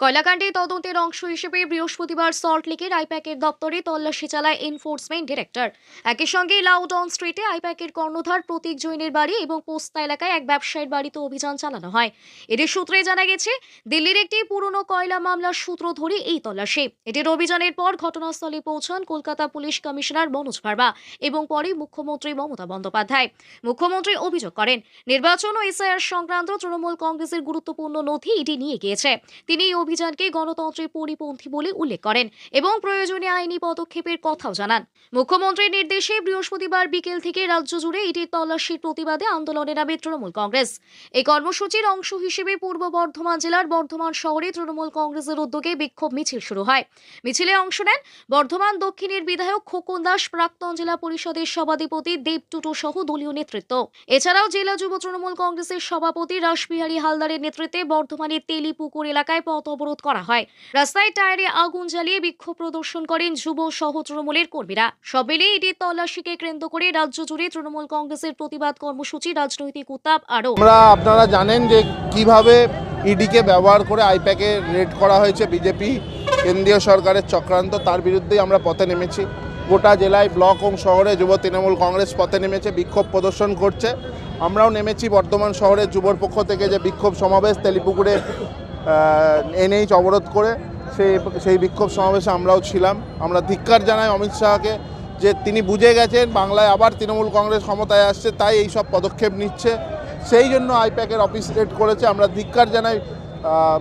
কয়লাকাণ্ডে তদন্তের অংশ হিসেবে বৃহস্পতিবার সল্ট লেকের আইপ্যাকের দপ্তরে তল্লাশি চালায় এনফোর্সমেন্ট ডিরেক্টর। একই সঙ্গে লাউডন স্ট্রিটে আইপ্যাকের কর্ণধার প্রতীক জৈনের বাড়ি এবং পোস্তা এলাকায় এক ব্যবসায়ীর বাড়িতে অভিযান চালানো হয়। এদের সূত্রে জানা গেছে, দিল্লির একটি পুরনো কয়লা মামলার সূত্র ধরে এই তল্লাশি। এটির অভিযানের পর ঘটনাস্থলে পৌঁছান কলকাতা পুলিশ কমিশনার মনোজ ভার্মা এবং পরে মুখ্যমন্ত্রী মমতা বন্দ্যোপাধ্যায়। মুখ্যমন্ত্রী অভিযোগ করেন, নির্বাচন ও এসআইআর সংক্রান্ত তৃণমূল কংগ্রেসের গুরুত্বপূর্ণ নথি ইডি নিয়ে গিয়েছে। তিনি এই অভিযানকে গণতন্ত্রের পরিপন্থী বলে উল্লেখ করেন এবং প্রয়োজনীয় আইনি পদক্ষেপের কথাও জানান। মুখ্যমন্ত্রীর নির্দেশে বৃহস্পতিবার বিকেল থেকে রাজ্য জুড়ে ইডির তল্লাশির প্রতিবাদে আন্দোলনে নামে তৃণমূল কংগ্রেস। এই কর্মসূচির অংশ হিসেবে পূর্ব বর্ধমান জেলার বর্ধমান শহরে তৃণমূল কংগ্রেসের উদ্যোগে বিক্ষোভ মিছিল শুরু হয়। মিছিলে অংশ নেন বর্ধমান দক্ষিণের বিধায়ক খোকন দাস, প্রাক্তন জেলা পরিষদের সভাধিপতি দেব টুটু সহ দলীয় নেতৃত্ব। এছাড়াও জেলা যুব তৃণমূল কংগ্রেসের সভাপতি রাসবিহারী হালদারের নেতৃত্বে বর্ধমানের তেলিপুকুর এলাকায় পথ অবরোধ করা হয়। রাস্তায় টায়ারে আগুন জ্বালিয়ে বিক্ষোভ প্রদর্শন করেন যুব সহ তৃণমূলের কর্মীরা। সব মিলিয়ে ইডির তল্লাশিকে কেন্দ্র করে রাজ্য জুড়ে তৃণমূল কংগ্রেসের প্রতিবাদ কর্মসূচি, রাজনৈতিক উত্তাপ আরও। আমরা, আপনারা জানেন যে কীভাবে ইডিকে ব্যবহার করে আইপ্যাকে রেড করা হয়েছে বিজেপি কেন্দ্রীয় সরকারের চক্রান্ত, তার বিরুদ্ধেই আমরা পথে নেমেছি। গোটা জেলায় ব্লক এবং শহরে যুব তৃণমূল কংগ্রেস পথে নেমেছে, বিক্ষোভ প্রদর্শন করছে। আমরাও নেমেছি বর্ধমান শহরের যুবর পক্ষ থেকে যে বিক্ষোভ সমাবেশ, তেলিপুকুরে এনএইচ অবরোধ করে সেই সেই বিক্ষোভ সমাবেশে আমরাও ছিলাম। আমরা ধিক্কার জানাই অমিত শাহকে যে তিনি বুঝে গেছেন বাংলায় আবার তৃণমূল কংগ্রেস ক্ষমতায় আসছে, তাই এই সব পদক্ষেপ নিচ্ছে। সেই জন্য আইপ্যাকের অফিস রেড করেছে। আমরা ধিক্কার জানাই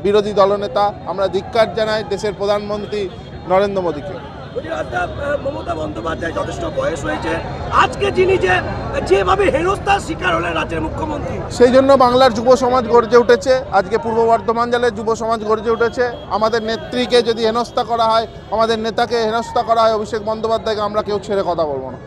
বিরোধী দলনেতা, আমরা ধিক্কার জানাই দেশের প্রধানমন্ত্রী নরেন্দ্র মোদীকে। মমতা বন্দ্যোপাধ্যায় যথেষ্ট বয়স হয়েছে। আজকে যিনি যে, যেভাবে হেনস্থার শিকার হলেন রাজ্যের মুখ্যমন্ত্রী। সেই জন্য বাংলার যুব সমাজ গর্জে উঠেছে। আজকে পূর্ব বর্ধমান জেলার যুব সমাজ গর্জে উঠেছে। আমাদের নেত্রীকে যদি হেনস্থা করা হয়, আমাদের নেতাকে হেনস্থা করা হয়, অভিষেক বন্দ্যোপাধ্যায়কে আমরা কেউ ছেড়ে কথা বলব না।